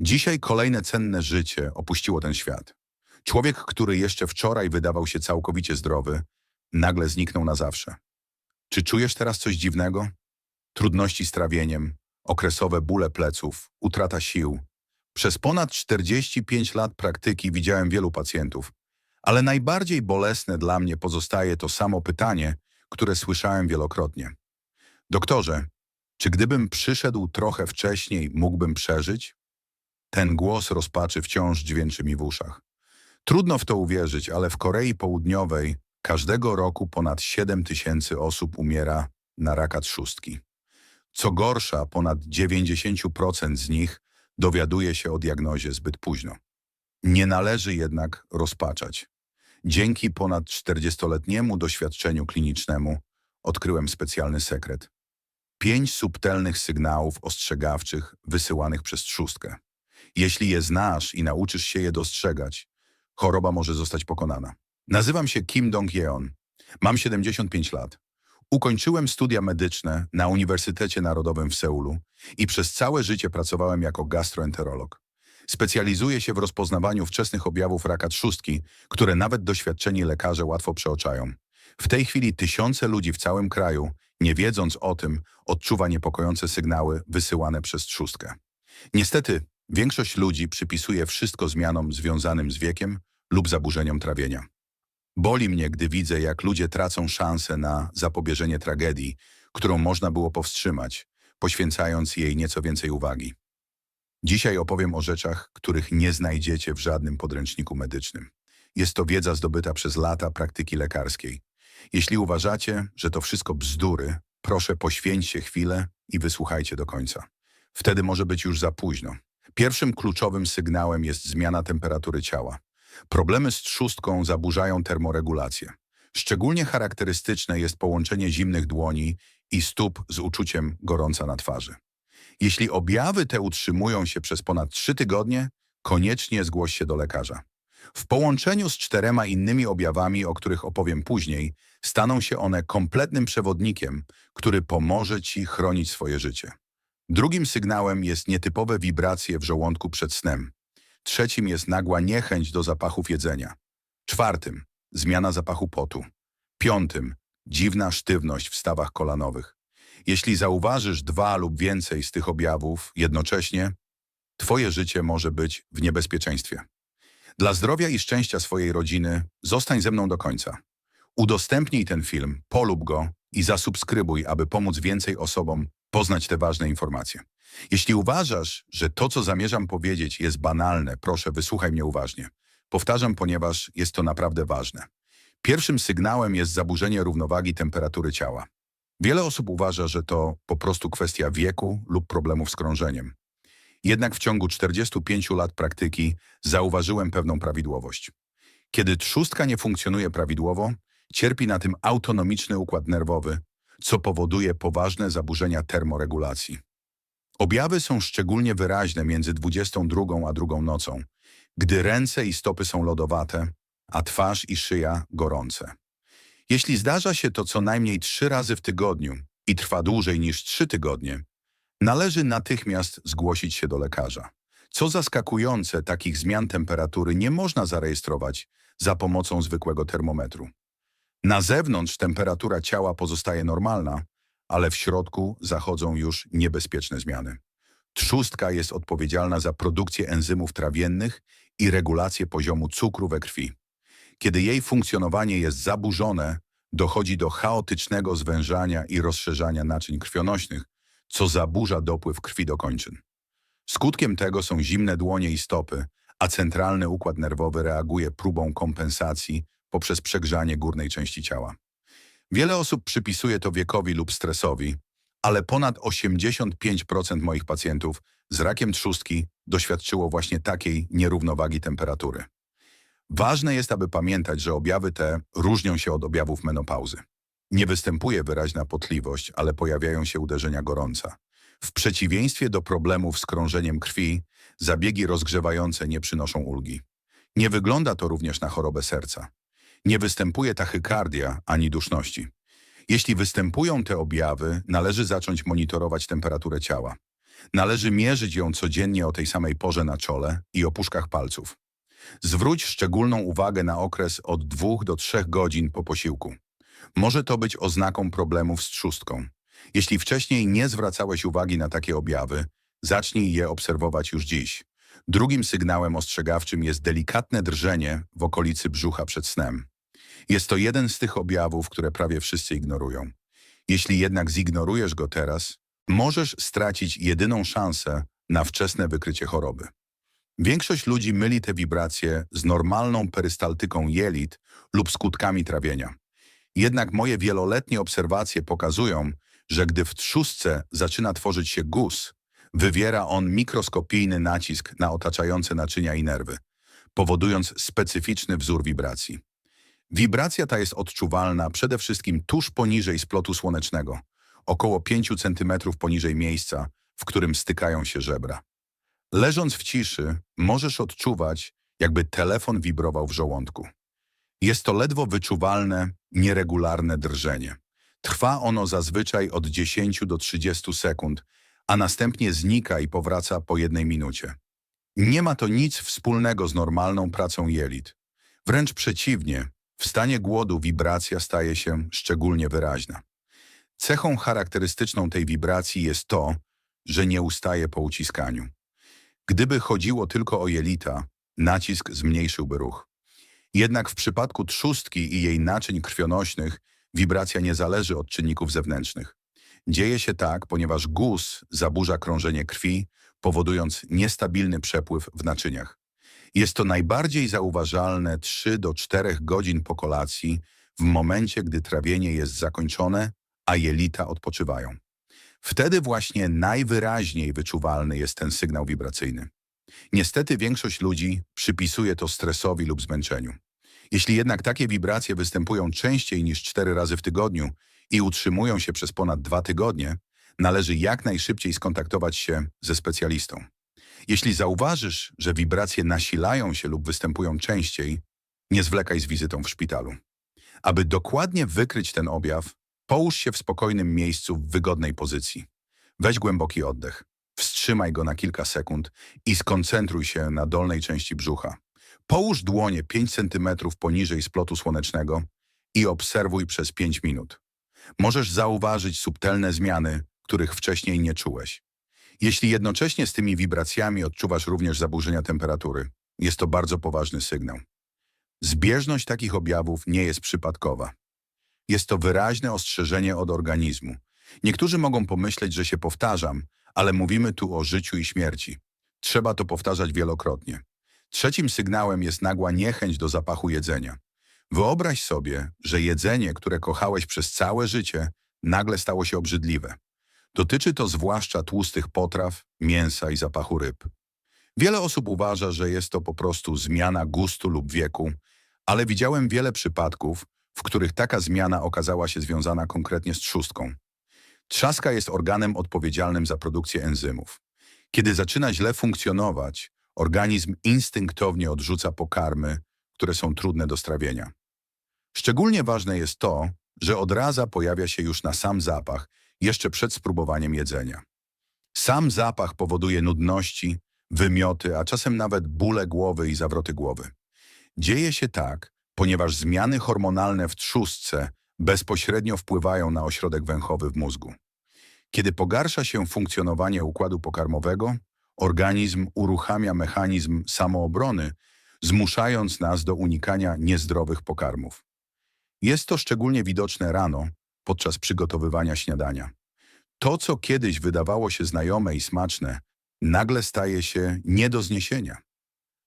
Dzisiaj kolejne cenne życie opuściło ten świat. Człowiek, który jeszcze wczoraj wydawał się całkowicie zdrowy, nagle zniknął na zawsze. Czy czujesz teraz coś dziwnego? Trudności z trawieniem, okresowe bóle pleców, utrata sił. Przez ponad 45 lat praktyki widziałem wielu pacjentów, ale najbardziej bolesne dla mnie pozostaje to samo pytanie, które słyszałem wielokrotnie. Doktorze, czy gdybym przyszedł trochę wcześniej, mógłbym przeżyć? Ten głos rozpaczy wciąż dźwięczy mi w uszach. Trudno w to uwierzyć, ale w Korei Południowej każdego roku ponad 7 tysięcy osób umiera na raka trzustki. Co gorsza, ponad 90% z nich dowiaduje się o diagnozie zbyt późno. Nie należy jednak rozpaczać. Dzięki ponad 40-letniemu doświadczeniu klinicznemu odkryłem specjalny sekret. Pięć subtelnych sygnałów ostrzegawczych wysyłanych przez trzustkę. Jeśli je znasz i nauczysz się je dostrzegać, choroba może zostać pokonana. Nazywam się Kim Dong-yeon. Mam 75 lat. Ukończyłem studia medyczne na Uniwersytecie Narodowym w Seulu i przez całe życie pracowałem jako gastroenterolog. Specjalizuję się w rozpoznawaniu wczesnych objawów raka trzustki, które nawet doświadczeni lekarze łatwo przeoczają. W tej chwili tysiące ludzi w całym kraju, nie wiedząc o tym, odczuwa niepokojące sygnały wysyłane przez trzustkę. Niestety, większość ludzi przypisuje wszystko zmianom związanym z wiekiem lub zaburzeniom trawienia. Boli mnie, gdy widzę, jak ludzie tracą szansę na zapobieżenie tragedii, którą można było powstrzymać, poświęcając jej nieco więcej uwagi. Dzisiaj opowiem o rzeczach, których nie znajdziecie w żadnym podręczniku medycznym. Jest to wiedza zdobyta przez lata praktyki lekarskiej. Jeśli uważacie, że to wszystko bzdury, proszę poświęćcie chwilę i wysłuchajcie do końca. Wtedy może być już za późno. Pierwszym kluczowym sygnałem jest zmiana temperatury ciała. Problemy z trzustką zaburzają termoregulację. Szczególnie charakterystyczne jest połączenie zimnych dłoni i stóp z uczuciem gorąca na twarzy. Jeśli objawy te utrzymują się przez ponad 3 tygodnie, koniecznie zgłoś się do lekarza. W połączeniu z czterema innymi objawami, o których opowiem później, staną się one kompletnym przewodnikiem, który pomoże Ci chronić swoje życie. Drugim sygnałem jest nietypowe wibracje w żołądku przed snem. Trzecim jest nagła niechęć do zapachów jedzenia. Czwartym zmiana zapachu potu. Piątym dziwna sztywność w stawach kolanowych. Jeśli zauważysz dwa lub więcej z tych objawów jednocześnie, Twoje życie może być w niebezpieczeństwie. Dla zdrowia i szczęścia swojej rodziny zostań ze mną do końca. Udostępnij ten film, polub go i zasubskrybuj, aby pomóc więcej osobom poznać te ważne informacje. Jeśli uważasz, że to, co zamierzam powiedzieć, jest banalne, proszę, wysłuchaj mnie uważnie. Powtarzam, ponieważ jest to naprawdę ważne. Pierwszym sygnałem jest zaburzenie równowagi temperatury ciała. Wiele osób uważa, że to po prostu kwestia wieku lub problemów z krążeniem. Jednak w ciągu 45 lat praktyki zauważyłem pewną prawidłowość. Kiedy trzustka nie funkcjonuje prawidłowo, cierpi na tym autonomiczny układ nerwowy, co powoduje poważne zaburzenia termoregulacji. Objawy są szczególnie wyraźne między 22 a drugą nocą, gdy ręce i stopy są lodowate, a twarz i szyja gorące. Jeśli zdarza się to co najmniej trzy razy w tygodniu i trwa dłużej niż trzy tygodnie, należy natychmiast zgłosić się do lekarza. Co zaskakujące, takich zmian temperatury nie można zarejestrować za pomocą zwykłego termometru. Na zewnątrz temperatura ciała pozostaje normalna, ale w środku zachodzą już niebezpieczne zmiany. Trzustka jest odpowiedzialna za produkcję enzymów trawiennych i regulację poziomu cukru we krwi. Kiedy jej funkcjonowanie jest zaburzone, dochodzi do chaotycznego zwężania i rozszerzania naczyń krwionośnych, co zaburza dopływ krwi do kończyn. Skutkiem tego są zimne dłonie i stopy, a centralny układ nerwowy reaguje próbą kompensacji poprzez przegrzanie górnej części ciała. Wiele osób przypisuje to wiekowi lub stresowi, ale ponad 85% moich pacjentów z rakiem trzustki doświadczyło właśnie takiej nierównowagi temperatury. Ważne jest, aby pamiętać, że objawy te różnią się od objawów menopauzy. Nie występuje wyraźna potliwość, ale pojawiają się uderzenia gorąca. W przeciwieństwie do problemów z krążeniem krwi, zabiegi rozgrzewające nie przynoszą ulgi. Nie wygląda to również na chorobę serca. Nie występuje tachykardia ani duszności. Jeśli występują te objawy, należy zacząć monitorować temperaturę ciała. Należy mierzyć ją codziennie o tej samej porze na czole i opuszkach palców. Zwróć szczególną uwagę na okres od 2 do 3 godzin po posiłku. Może to być oznaką problemów z trzustką. Jeśli wcześniej nie zwracałeś uwagi na takie objawy, zacznij je obserwować już dziś. Drugim sygnałem ostrzegawczym jest delikatne drżenie w okolicy brzucha przed snem. Jest to jeden z tych objawów, które prawie wszyscy ignorują. Jeśli jednak zignorujesz go teraz, możesz stracić jedyną szansę na wczesne wykrycie choroby. Większość ludzi myli te wibracje z normalną perystaltyką jelit lub skutkami trawienia. Jednak moje wieloletnie obserwacje pokazują, że gdy w trzustce zaczyna tworzyć się guz, wywiera on mikroskopijny nacisk na otaczające naczynia i nerwy, powodując specyficzny wzór wibracji. Wibracja ta jest odczuwalna przede wszystkim tuż poniżej splotu słonecznego, około 5 cm poniżej miejsca, w którym stykają się żebra. Leżąc w ciszy, możesz odczuwać, jakby telefon wibrował w żołądku. Jest to ledwo wyczuwalne, nieregularne drżenie. Trwa ono zazwyczaj od 10 do 30 sekund, a następnie znika i powraca po jednej minucie. Nie ma to nic wspólnego z normalną pracą jelit. Wręcz przeciwnie, w stanie głodu wibracja staje się szczególnie wyraźna. Cechą charakterystyczną tej wibracji jest to, że nie ustaje po uciskaniu. Gdyby chodziło tylko o jelita, nacisk zmniejszyłby ruch. Jednak w przypadku trzustki i jej naczyń krwionośnych wibracja nie zależy od czynników zewnętrznych. Dzieje się tak, ponieważ guz zaburza krążenie krwi, powodując niestabilny przepływ w naczyniach. Jest to najbardziej zauważalne 3 do 4 godzin po kolacji, w momencie, gdy trawienie jest zakończone, a jelita odpoczywają. Wtedy właśnie najwyraźniej wyczuwalny jest ten sygnał wibracyjny. Niestety większość ludzi przypisuje to stresowi lub zmęczeniu. Jeśli jednak takie wibracje występują częściej niż cztery razy w tygodniu i utrzymują się przez ponad dwa tygodnie, należy jak najszybciej skontaktować się ze specjalistą. Jeśli zauważysz, że wibracje nasilają się lub występują częściej, nie zwlekaj z wizytą w szpitalu. Aby dokładnie wykryć ten objaw, połóż się w spokojnym miejscu w wygodnej pozycji. Weź głęboki oddech, wstrzymaj go na kilka sekund i skoncentruj się na dolnej części brzucha. Połóż dłonie 5 cm poniżej splotu słonecznego i obserwuj przez 5 minut. Możesz zauważyć subtelne zmiany, których wcześniej nie czułeś. Jeśli jednocześnie z tymi wibracjami odczuwasz również zaburzenia temperatury, jest to bardzo poważny sygnał. Zbieżność takich objawów nie jest przypadkowa. Jest to wyraźne ostrzeżenie od organizmu. Niektórzy mogą pomyśleć, że się powtarzam, ale mówimy tu o życiu i śmierci. Trzeba to powtarzać wielokrotnie. Trzecim sygnałem jest nagła niechęć do zapachu jedzenia. Wyobraź sobie, że jedzenie, które kochałeś przez całe życie, nagle stało się obrzydliwe. Dotyczy to zwłaszcza tłustych potraw, mięsa i zapachu ryb. Wiele osób uważa, że jest to po prostu zmiana gustu lub wieku, ale widziałem wiele przypadków, w których taka zmiana okazała się związana konkretnie z trzustką. Trzaska jest organem odpowiedzialnym za produkcję enzymów. Kiedy zaczyna źle funkcjonować, organizm instynktownie odrzuca pokarmy, które są trudne do strawienia. Szczególnie ważne jest to, że odraza pojawia się już na sam zapach, jeszcze przed spróbowaniem jedzenia. Sam zapach powoduje nudności, wymioty, a czasem nawet bóle głowy i zawroty głowy. Dzieje się tak, ponieważ zmiany hormonalne w trzustce bezpośrednio wpływają na ośrodek węchowy w mózgu. Kiedy pogarsza się funkcjonowanie układu pokarmowego, organizm uruchamia mechanizm samoobrony, zmuszając nas do unikania niezdrowych pokarmów. Jest to szczególnie widoczne rano, podczas przygotowywania śniadania. To, co kiedyś wydawało się znajome i smaczne, nagle staje się nie do zniesienia.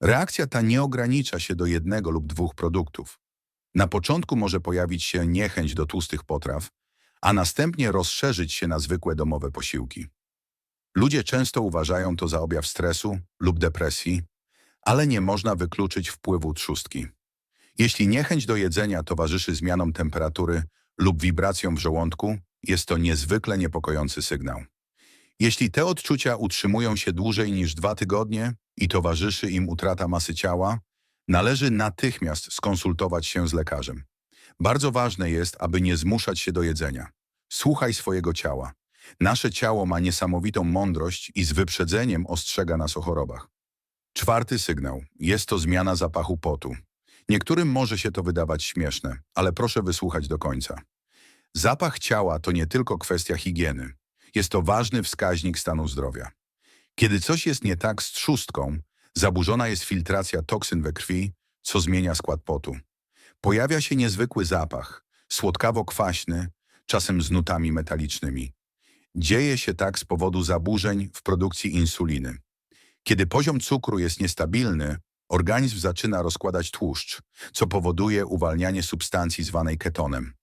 Reakcja ta nie ogranicza się do jednego lub dwóch produktów. Na początku może pojawić się niechęć do tłustych potraw, a następnie rozszerzyć się na zwykłe domowe posiłki. Ludzie często uważają to za objaw stresu lub depresji, ale nie można wykluczyć wpływu trzustki. Jeśli niechęć do jedzenia towarzyszy zmianom temperatury lub wibracjom w żołądku, jest to niezwykle niepokojący sygnał. Jeśli te odczucia utrzymują się dłużej niż dwa tygodnie i towarzyszy im utrata masy ciała, należy natychmiast skonsultować się z lekarzem. Bardzo ważne jest, aby nie zmuszać się do jedzenia. Słuchaj swojego ciała. Nasze ciało ma niesamowitą mądrość i z wyprzedzeniem ostrzega nas o chorobach. Czwarty sygnał. Jest to zmiana zapachu potu. Niektórym może się to wydawać śmieszne, ale proszę wysłuchać do końca. Zapach ciała to nie tylko kwestia higieny. Jest to ważny wskaźnik stanu zdrowia. Kiedy coś jest nie tak z trzustką, zaburzona jest filtracja toksyn we krwi, co zmienia skład potu. Pojawia się niezwykły zapach, słodkawo-kwaśny, czasem z nutami metalicznymi. Dzieje się tak z powodu zaburzeń w produkcji insuliny. Kiedy poziom cukru jest niestabilny, organizm zaczyna rozkładać tłuszcz, co powoduje uwalnianie substancji zwanej ketonem.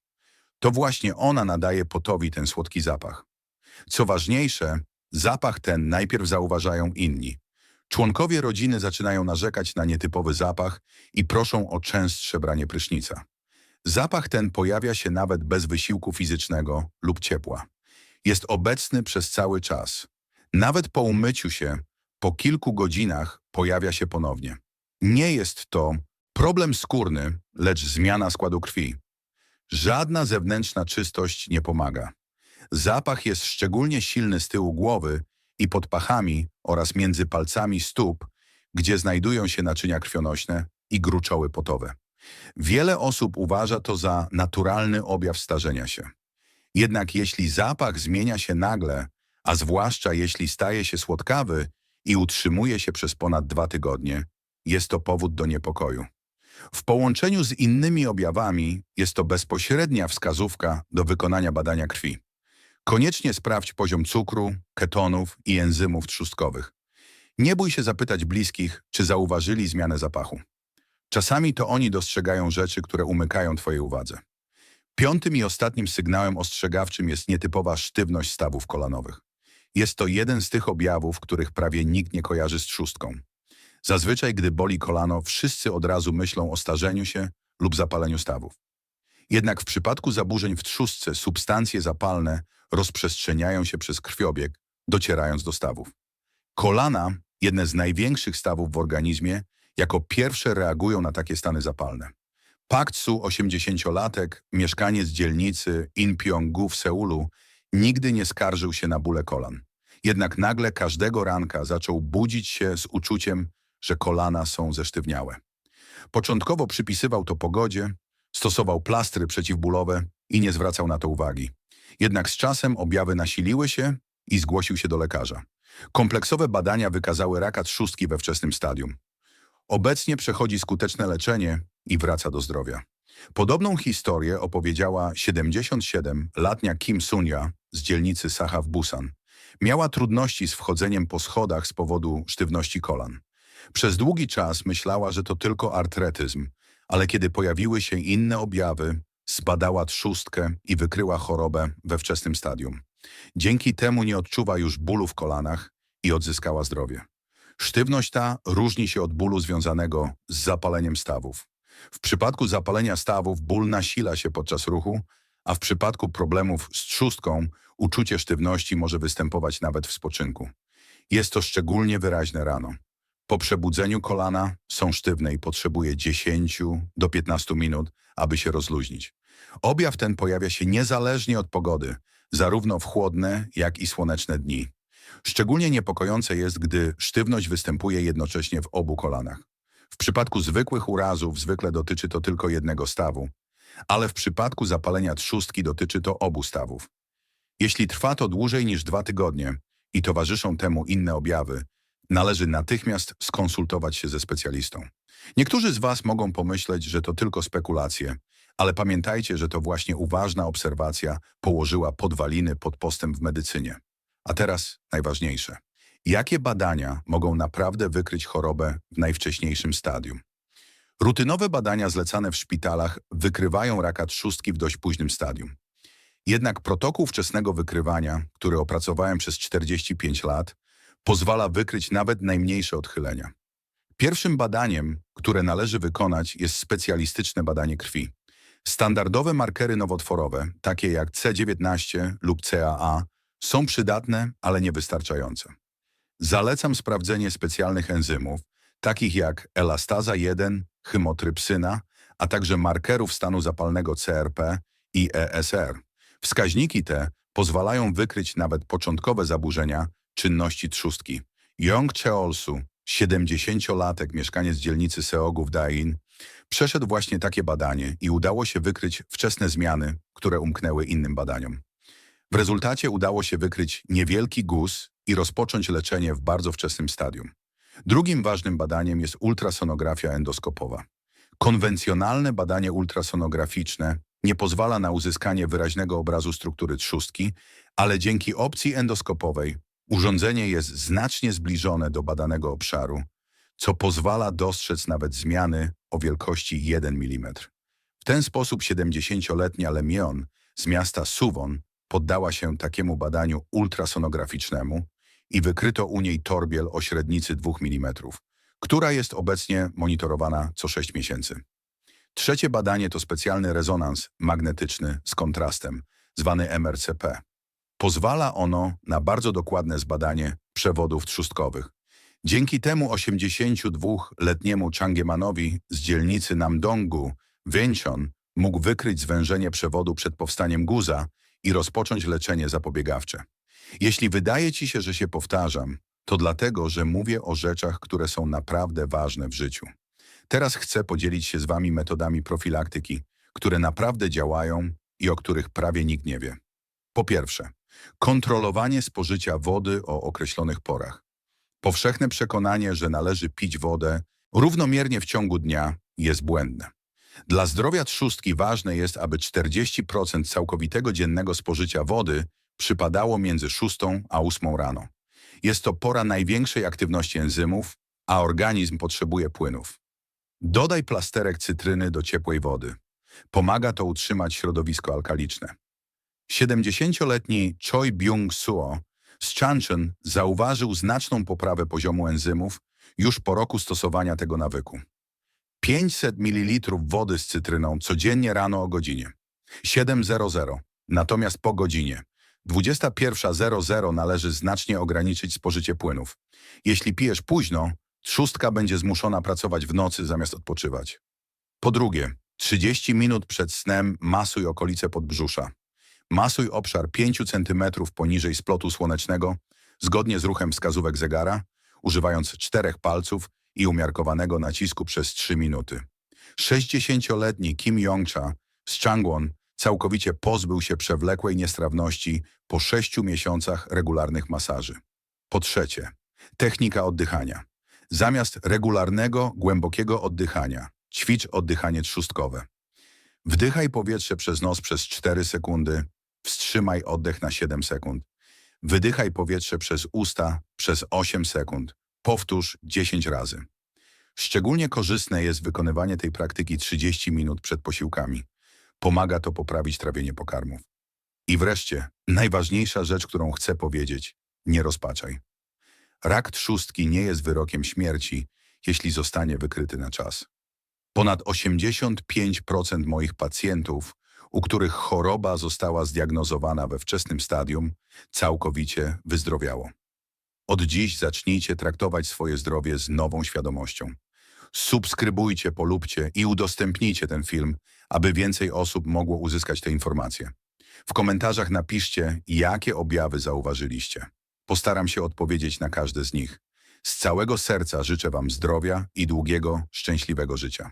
To właśnie ona nadaje potowi ten słodki zapach. Co ważniejsze, zapach ten najpierw zauważają inni. Członkowie rodziny zaczynają narzekać na nietypowy zapach i proszą o częstsze branie prysznica. Zapach ten pojawia się nawet bez wysiłku fizycznego lub ciepła. Jest obecny przez cały czas. Nawet po umyciu się, po kilku godzinach pojawia się ponownie. Nie jest to problem skórny, lecz zmiana składu krwi. Żadna zewnętrzna czystość nie pomaga. Zapach jest szczególnie silny z tyłu głowy i pod pachami oraz między palcami stóp, gdzie znajdują się naczynia krwionośne i gruczoły potowe. Wiele osób uważa to za naturalny objaw starzenia się. Jednak jeśli zapach zmienia się nagle, a zwłaszcza jeśli staje się słodkawy i utrzymuje się przez ponad dwa tygodnie, jest to powód do niepokoju. W połączeniu z innymi objawami jest to bezpośrednia wskazówka do wykonania badania krwi. Koniecznie sprawdź poziom cukru, ketonów i enzymów trzustkowych. Nie bój się zapytać bliskich, czy zauważyli zmianę zapachu. Czasami to oni dostrzegają rzeczy, które umykają Twojej uwadze. Piątym i ostatnim sygnałem ostrzegawczym jest nietypowa sztywność stawów kolanowych. Jest to jeden z tych objawów, których prawie nikt nie kojarzy z trzustką. Zazwyczaj, gdy boli kolano, wszyscy od razu myślą o starzeniu się lub zapaleniu stawów. Jednak w przypadku zaburzeń w trzustce substancje zapalne rozprzestrzeniają się przez krwiobieg, docierając do stawów. Kolana, jedne z największych stawów w organizmie, jako pierwsze reagują na takie stany zapalne. Pak Su, 80-latek, mieszkaniec dzielnicy Inpyong-gu w Seulu, nigdy nie skarżył się na bóle kolan. Jednak nagle każdego ranka zaczął budzić się z uczuciem, że kolana są zesztywniałe. Początkowo przypisywał to pogodzie, stosował plastry przeciwbólowe i nie zwracał na to uwagi. Jednak z czasem objawy nasiliły się i zgłosił się do lekarza. Kompleksowe badania wykazały raka trzustki we wczesnym stadium. Obecnie przechodzi skuteczne leczenie i wraca do zdrowia. Podobną historię opowiedziała 77-latnia Kim Sunya z dzielnicy Sacha w Busan. Miała trudności z wchodzeniem po schodach z powodu sztywności kolan. Przez długi czas myślała, że to tylko artretyzm, ale kiedy pojawiły się inne objawy, zbadała trzustkę i wykryła chorobę we wczesnym stadium. Dzięki temu nie odczuwa już bólu w kolanach i odzyskała zdrowie. Sztywność ta różni się od bólu związanego z zapaleniem stawów. W przypadku zapalenia stawów ból nasila się podczas ruchu, a w przypadku problemów z trzustką uczucie sztywności może występować nawet w spoczynku. Jest to szczególnie wyraźne rano. Po przebudzeniu kolana są sztywne i potrzebuje 10 do 15 minut, aby się rozluźnić. Objaw ten pojawia się niezależnie od pogody, zarówno w chłodne, jak i słoneczne dni. Szczególnie niepokojące jest, gdy sztywność występuje jednocześnie w obu kolanach. W przypadku zwykłych urazów zwykle dotyczy to tylko jednego stawu, ale w przypadku zapalenia trzustki dotyczy to obu stawów. Jeśli trwa to dłużej niż dwa tygodnie i towarzyszą temu inne objawy, należy natychmiast skonsultować się ze specjalistą. Niektórzy z Was mogą pomyśleć, że to tylko spekulacje, ale pamiętajcie, że to właśnie uważna obserwacja położyła podwaliny pod postęp w medycynie. A teraz najważniejsze. Jakie badania mogą naprawdę wykryć chorobę w najwcześniejszym stadium? Rutynowe badania zlecane w szpitalach wykrywają raka trzustki w dość późnym stadium. Jednak protokół wczesnego wykrywania, który opracowałem przez 45 lat, pozwala wykryć nawet najmniejsze odchylenia. Pierwszym badaniem, które należy wykonać, jest specjalistyczne badanie krwi. Standardowe markery nowotworowe, takie jak C19 lub CAA, są przydatne, ale niewystarczające. Zalecam sprawdzenie specjalnych enzymów, takich jak elastaza 1, chymotrypsyna, a także markerów stanu zapalnego CRP i ESR. Wskaźniki te pozwalają wykryć nawet początkowe zaburzenia czynności trzustki. Yong Cheolsu, 70-latek, mieszkaniec dzielnicy Seogu w Dain, przeszedł właśnie takie badanie i udało się wykryć wczesne zmiany, które umknęły innym badaniom. W rezultacie udało się wykryć niewielki guz i rozpocząć leczenie w bardzo wczesnym stadium. Drugim ważnym badaniem jest ultrasonografia endoskopowa. Konwencjonalne badanie ultrasonograficzne nie pozwala na uzyskanie wyraźnego obrazu struktury trzustki, ale dzięki opcji endoskopowej urządzenie jest znacznie zbliżone do badanego obszaru, co pozwala dostrzec nawet zmiany o wielkości 1 mm. W ten sposób 70-letnia Lemion z miasta Suwon poddała się takiemu badaniu ultrasonograficznemu i wykryto u niej torbiel o średnicy 2 mm, która jest obecnie monitorowana co 6 miesięcy. Trzecie badanie to specjalny rezonans magnetyczny z kontrastem, zwany MRCP. Pozwala ono na bardzo dokładne zbadanie przewodów trzustkowych. Dzięki temu 82-letniemu Changiemanowi z dzielnicy Namdongu, Wiencion, mógł wykryć zwężenie przewodu przed powstaniem guza i rozpocząć leczenie zapobiegawcze. Jeśli wydaje ci się, że się powtarzam, to dlatego, że mówię o rzeczach, które są naprawdę ważne w życiu. Teraz chcę podzielić się z wami metodami profilaktyki, które naprawdę działają i o których prawie nikt nie wie. Po pierwsze, kontrolowanie spożycia wody o określonych porach. Powszechne przekonanie, że należy pić wodę równomiernie w ciągu dnia jest błędne. Dla zdrowia trzustki ważne jest, aby 40% całkowitego dziennego spożycia wody przypadało między 6 a 8 rano. Jest to pora największej aktywności enzymów, a organizm potrzebuje płynów. Dodaj plasterek cytryny do ciepłej wody. Pomaga to utrzymać środowisko alkaliczne. 70-letni Choi Byung-suo z Chanchun zauważył znaczną poprawę poziomu enzymów już po roku stosowania tego nawyku. 500 ml wody z cytryną codziennie rano o godzinie 7.00, natomiast po godzinie 21.00 należy znacznie ograniczyć spożycie płynów. Jeśli pijesz późno, trzustka będzie zmuszona pracować w nocy zamiast odpoczywać. Po drugie, 30 minut przed snem masuj okolice podbrzusza. Masuj obszar 5 cm poniżej splotu słonecznego, zgodnie z ruchem wskazówek zegara, używając czterech palców i umiarkowanego nacisku przez 3 minuty. 60-letni Kim Jong-cha z Changwon całkowicie pozbył się przewlekłej niestrawności po 6 miesiącach regularnych masaży. Po trzecie, technika oddychania. Zamiast regularnego, głębokiego oddychania, ćwicz oddychanie trzustkowe. Wdychaj powietrze przez nos przez 4 sekundy, wstrzymaj oddech na 7 sekund. Wydychaj powietrze przez usta przez 8 sekund. Powtórz 10 razy. Szczególnie korzystne jest wykonywanie tej praktyki 30 minut przed posiłkami. Pomaga to poprawić trawienie pokarmów. I wreszcie, najważniejsza rzecz, którą chcę powiedzieć, nie rozpaczaj. Rak trzustki nie jest wyrokiem śmierci, jeśli zostanie wykryty na czas. Ponad 85% moich pacjentów, u których choroba została zdiagnozowana we wczesnym stadium, całkowicie wyzdrowiało. Od dziś zacznijcie traktować swoje zdrowie z nową świadomością. Subskrybujcie, polubcie i udostępnijcie ten film, aby więcej osób mogło uzyskać te informacje. W komentarzach napiszcie, jakie objawy zauważyliście. Postaram się odpowiedzieć na każde z nich. Z całego serca życzę Wam zdrowia i długiego, szczęśliwego życia.